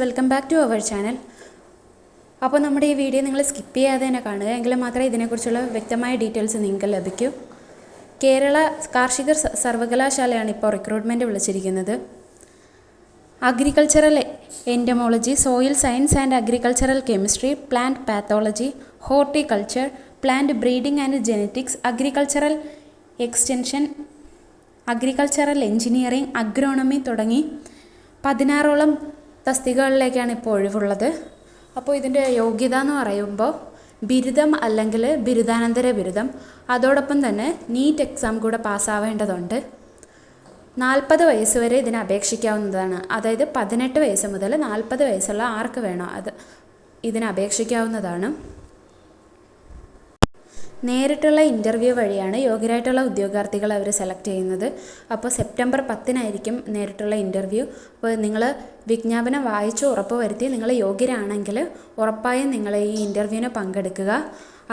Welcome back to our channel അപ്പോൾ നമ്മുടെ ഈ വീഡിയോ നിങ്ങൾ സ്കിപ്പ് ചെയ്യാതെ തന്നെ കാണുക. എങ്കിൽ മാത്രമേ ഇതിനെക്കുറിച്ചുള്ള വ്യക്തമായ ഡീറ്റെയിൽസ് നിങ്ങൾക്ക് ലഭിക്കൂ. കേരള കാർഷിക സർവകലാശാലയാണ് ഇപ്പോൾ റിക്രൂട്ട്മെന്റ് വിളിച്ചിരിക്കുന്നത്. Agricultural entomology soil science and agricultural chemistry plant pathology horticulture plant breeding and genetics agricultural extension agricultural engineering agronomy തുടങ്ങി പതിനാറോളം തസ്തികകളിലേക്കാണ് ഇപ്പോൾ ഒഴിവുള്ളത്. അപ്പോൾ ഇതിന്റെ യോഗ്യത എന്ന് പറയുമ്പോൾ ബിരുദം അല്ലെങ്കിൽ ബിരുദാനന്തര ബിരുദം. അതോടൊപ്പം തന്നെ നീറ്റ് എക്സാം കൂടെ പാസ്സാവേണ്ടതുണ്ട്. നാൽപ്പത് വയസ്സ് വരെ ഇതിന് അപേക്ഷിക്കാവുന്നതാണ്. അതായത് പതിനെട്ട് വയസ്സ് മുതൽ നാൽപ്പത് വയസ്സുള്ള ആർക്ക് വേണോ അത് ഇതിന് അപേക്ഷിക്കാവുന്നതാണ്. നേരിട്ടുള്ള ഇന്റർവ്യൂ വഴിയാണ് യോഗ്യരായിട്ടുള്ള ഉദ്യോഗാർത്ഥികളെ അവർ സെലക്ട് ചെയ്യുന്നത്. അപ്പോൾ സെപ്റ്റംബർ പത്തിനായിരിക്കും നേരിട്ടുള്ള ഇന്റർവ്യൂ അപ്പോൾ നിങ്ങൾ വിജ്ഞാപനം വായിച്ച് ഉറപ്പ് വരുത്തി നിങ്ങൾ യോഗ്യരാണെങ്കിൽ ഉറപ്പായും നിങ്ങൾ ഈ ഇന്റർവ്യൂവിന് പങ്കെടുക്കുക.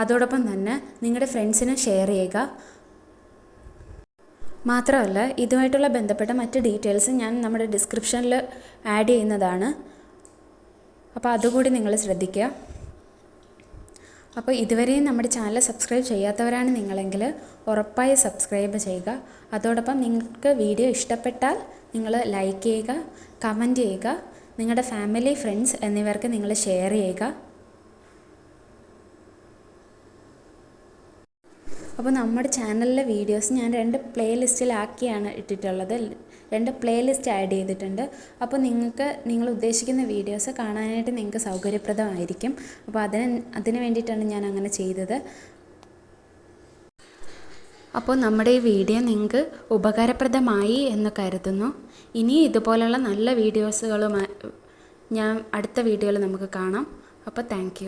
അതോടൊപ്പം തന്നെ നിങ്ങളുടെ ഫ്രണ്ട്സിന് ഷെയർ ചെയ്യുക. മാത്രമല്ല ഇതുമായിട്ടുള്ള ബന്ധപ്പെട്ട മറ്റ് ഡീറ്റെയിൽസ് ഞാൻ നമ്മുടെ ഡിസ്ക്രിപ്ഷനിൽ ആഡ് ചെയ്യുന്നതാണ്. അപ്പോൾ അതുകൂടി നിങ്ങൾ ശ്രദ്ധിക്കുക. അപ്പോൾ ഇതുവരെയും നമ്മുടെ ചാനൽ സബ്സ്ക്രൈബ് ചെയ്യാത്തവരാണ് നിങ്ങളെങ്കിൽ ഉറപ്പായി സബ്സ്ക്രൈബ് ചെയ്യുക. അതോടൊപ്പം നിങ്ങൾക്ക് വീഡിയോ ഇഷ്ടപ്പെട്ടാൽ നിങ്ങൾ ലൈക്ക് ചെയ്യുക കമന്റ് ചെയ്യുക നിങ്ങളുടെ ഫാമിലി ഫ്രണ്ട്സ് എന്നിവർക്ക് നിങ്ങൾ ഷെയർ ചെയ്യുക. അപ്പോൾ നമ്മുടെ ചാനലിലെ വീഡിയോസ് ഞാൻ രണ്ട് പ്ലേ ലിസ്റ്റിലാക്കിയാണ് ഇട്ടിട്ടുള്ളത്. രണ്ട് പ്ലേലിസ്റ്റ് ആഡ് ചെയ്തിട്ടുണ്ട്. അപ്പോൾ നിങ്ങൾക്ക് നിങ്ങൾ ഉദ്ദേശിക്കുന്ന വീഡിയോസ് കാണാനായിട്ട് നിങ്ങൾക്ക് സൗകര്യപ്രദമായിരിക്കും. അപ്പോൾ അതിന് അതിന് വേണ്ടിയിട്ടാണ് ഞാൻ അങ്ങനെ ചെയ്തത്. അപ്പോൾ നമ്മുടെ ഈ വീഡിയോ നിങ്ങൾക്ക് ഉപകാരപ്രദമായി എന്ന് കരുതുന്നു. ഇനി ഇതുപോലെയുള്ള നല്ല വീഡിയോസുകളുമായി ഞാൻ അടുത്ത വീഡിയോയിൽ നമുക്ക് കാണാം. അപ്പോൾ താങ്ക്